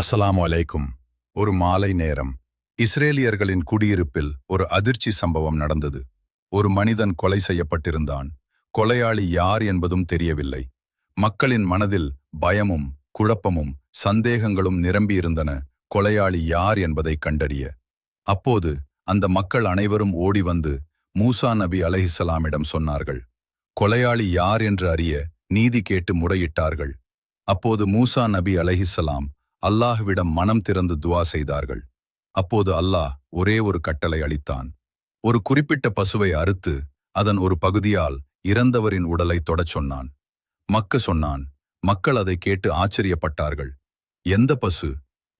அஸ்ஸலாமு அலைக்கும். ஒரு மாலை நேரம். இஸ்ரேலியர்களின் குடியிருப்பில் ஒரு அதிர்ச்சி சம்பவம் நடந்தது. ஒரு மனிதன் கொலை செய்யப்பட்டிருந்தான். கொலையாளி யார் என்பதும் தெரியவில்லை. மக்களின் மனதில் பயமும் குழப்பமும் சந்தேகங்களும் நிரம்பியிருந்தன. கொலையாளி யார் என்பதை கண்டறிய. அப்போது அந்த மக்கள் அனைவரும் ஓடி வந்து மூசா நபி அலைஹிஸ்ஸலாமிடம் சொன்னார்கள். கொலையாளி யார் என்று அறிய நீதி கேட்டு முறையிட்டார்கள். அப்போது மூசா நபி அலஹிசலாம் அல்லாஹ்விடம் மனம் திறந்து துவா செய்தார்கள். அப்போது அல்லாஹ் ஒரே ஒரு கட்டளை அளித்தான். ஒரு குறிப்பிட்ட பசுவை அறுத்து அதன் ஒரு பகுதியால் இறந்தவரின் உடலை தொடச் சொன்னான். மக்க சொன்னான் மக்கள் அதை கேட்டு ஆச்சரியப்பட்டார்கள். எந்த பசு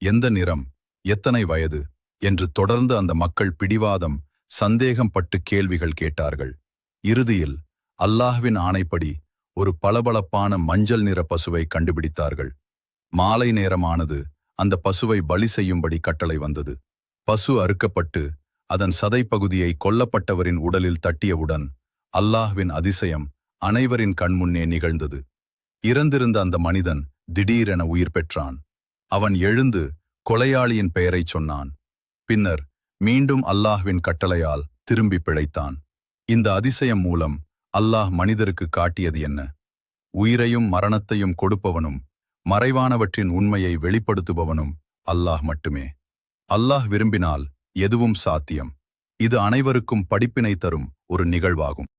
எந்த நிறம் எத்தனை வயது? என்று தொடர்ந்து அந்த மக்கள் பிடிவாதம் சந்தேகம் பட்டு கேள்விகள் கேட்டார்கள். இறுதியில் அல்லாஹ்வின் ஆணைப்படி ஒரு பளபளப்பான மஞ்சள் நிற பசுவை கண்டுபிடித்தார்கள். மாலை நேரமானது அந்த பசுவை பலி செய்யும்படி கட்டளை வந்தது. பசு அறுக்கப்பட்டு அதன் சதைப்பகுதியை கொல்லப்பட்டவரின் உடலில் தட்டியவுடன் அல்லாஹ்வின் அதிசயம் அனைவரின் கண்முன்னே நிகழ்ந்தது. இறந்திருந்த அந்த மனிதன் திடீரென உயிர் பெற்றான். அவன் எழுந்து கொலையாளியின் பெயரைச் சொன்னான். பின்னர் மீண்டும் அல்லாஹ்வின் கட்டளையால் திரும்பி பிழைத்தான். இந்த அதிசயம் மூலம் அல்லாஹ் மனிதருக்கு காட்டியது என்ன? உயிரையும் மரணத்தையும் கொடுப்பவனும் மறைவானவற்றின் உண்மையை வெளிப்படுத்துபவனும் அல்லாஹ் மட்டுமே. அல்லாஹ் விரும்பினால் எதுவும் சாத்தியம். இது அனைவருக்கும் படிப்பினை தரும் ஒரு நிகழ்வாகும்.